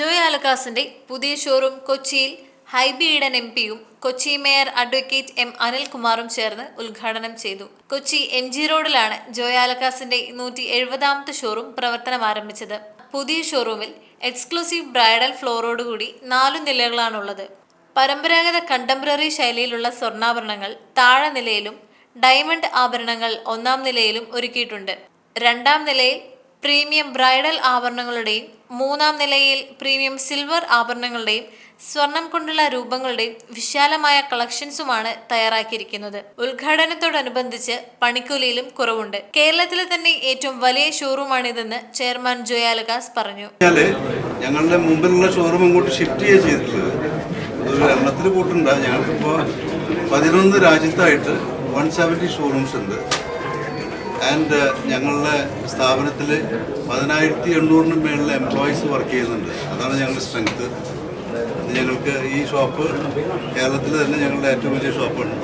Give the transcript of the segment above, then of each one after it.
ജോയ് ആലക്കാസിന്റെ പുതിയ ഷോറൂം കൊച്ചിയിൽ ഹൈബി ഈഡൻ എം പിയും കൊച്ചി മേയർ അഡ്വക്കേറ്റ് എം അനിൽകുമാറും ചേർന്ന് ഉദ്ഘാടനം ചെയ്തു. കൊച്ചി എം ജി റോഡിലാണ് ജോയ് ആലക്കാസിന്റെ നൂറ്റി എഴുപതാമത്തെ ഷോറൂം പ്രവർത്തനം ആരംഭിച്ചത് പുതിയ ഷോറൂമിൽ എക്സ്ക്ലൂസീവ് ബ്രൈഡൽ ഫ്ലോറോടുകൂടി നാലു നിലകളാണുള്ളത്. പരമ്പരാഗത കണ്ടംപററി ശൈലിയിലുള്ള സ്വർണാഭരണങ്ങൾ താഴെ നിലയിലും ഡയമണ്ട് ആഭരണങ്ങൾ ഒന്നാം നിലയിലും ഒരുക്കിയിട്ടുണ്ട്. രണ്ടാം നിലയിൽ പ്രീമിയം ബ്രൈഡൽ ആഭരണങ്ങളുടെയും മൂന്നാം നിലയിൽ പ്രീമിയം സിൽവർ ആഭരണങ്ങളുടെയും സ്വർണം കൊണ്ടുള്ള രൂപങ്ങളുടെയും വിശാലമായ കളക്ഷൻസുമാണ് തയ്യാറാക്കിയിരിക്കുന്നത്. ഉദ്ഘാടനത്തോടനുബന്ധിച്ച് പണിക്കൂലിയിലും കുറവുണ്ട്. കേരളത്തിലെ തന്നെ ഏറ്റവും വലിയ ഷോറൂമാണിതെന്ന് ചെയർമാൻ ജോയാലകാസ് പറഞ്ഞു. ഞങ്ങളുടെ മുമ്പിലുള്ള ഷോറൂം ഇങ്ങോട്ട് ഷിഫ്റ്റ് ചെയ്യുക ചെയ്തിട്ടുള്ളത്. എണ്ണത്തിൽ കൂട്ടുണ്ട്. ഞങ്ങൾക്കിപ്പോൾ പതിനൊന്ന് രാജ്യത്തായിട്ട് വൺ സെവന്റി ഷോറൂംസ് ഉണ്ട്. ആൻഡ് ഞങ്ങളുടെ സ്ഥാപനത്തിൽ പതിനായിരത്തി എണ്ണൂറിന് മേളിൽ എംപ്ലോയീസ് വർക്ക് ചെയ്യുന്നുണ്ട്. അതാണ് ഞങ്ങളുടെ സ്ട്രെങ്ത് ഞങ്ങൾക്ക് ഈ ഷോപ്പ് കേരളത്തിൽ തന്നെ ഞങ്ങളുടെ ഏറ്റവും വലിയ ഷോപ്പാണ്.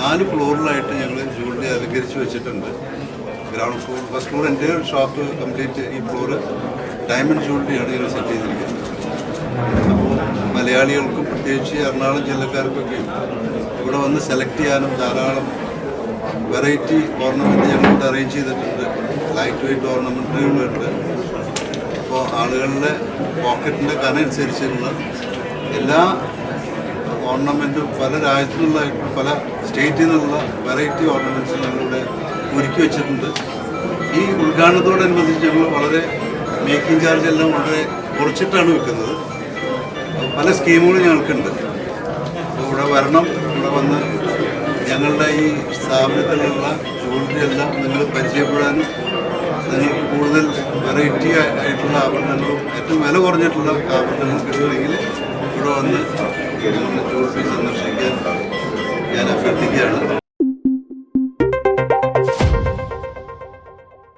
നാല് ഫ്ലോറിലായിട്ട് ഞങ്ങൾ ജൂലി അലങ്കരിച്ച് വെച്ചിട്ടുണ്ട്. ഗ്രൗണ്ട് ഫ്ലോർ ഫസ്റ്റ് ഫ്ലോർ എന്റെ ഷോപ്പ് കംപ്ലീറ്റ് ഈ ഫ്ലോർ ഡയമണ്ട് ജൂലറിയാണ് ഞങ്ങൾ സെറ്റ് ചെയ്തിരിക്കുന്നത്. അപ്പോൾ മലയാളികൾക്കും പ്രത്യേകിച്ച് എറണാകുളം ജില്ലക്കാർക്കൊക്കെ ഇവിടെ വന്ന് സെലക്ട് ചെയ്യാനും ധാരാളം വെറൈറ്റി ഓർണമെന്റ് ഞങ്ങൾക്ക് അറേഞ്ച് ചെയ്തിട്ടുണ്ട്. ലൈറ്റ് വെയിറ്റ് ഓർണമെന്റുകളുണ്ട് അപ്പോൾ ആളുകളുടെ പോക്കറ്റിന്റെ കന അനുസരിച്ചുള്ള എല്ലാ ഓർണമെന്റും പല രാജ്യത്തു നിന്നുള്ള പല സ്റ്റേറ്റിൽ നിന്നുള്ള വെറൈറ്റി ഓർണമെന്റ്സ് ഞങ്ങളിവിടെ ഒരുക്കി വെച്ചിട്ടുണ്ട്. ഈ ഉദ്ഘാടനത്തോടനുബന്ധിച്ച് ഞങ്ങൾ വളരെ മേക്കിംഗ് ചാർജ് എല്ലാം വളരെ കുറച്ചിട്ടാണ് വെക്കുന്നത്. പല സ്കീമുകളും ഞങ്ങൾക്കുണ്ട്. ഇവിടെ വരണം. ഇവിടെ വന്ന് ഞങ്ങളുടെ ഈ സ്ഥാപനത്തിലുള്ള ജോലിയെല്ലാം നിങ്ങൾ പരിചയപ്പെടാനും നിങ്ങൾക്ക് കൂടുതൽ വെറൈറ്റി ആയിട്ടുള്ള ആഭരണങ്ങളും ഏറ്റവും വില കുറഞ്ഞിട്ടുള്ള ആഭരണങ്ങൾ കിട്ടണമെങ്കിൽ ഇവിടെ വന്ന് ജോലി സന്ദർശിക്കാൻ ഞാൻ അഭ്യർത്ഥിക്കുകയാണ്.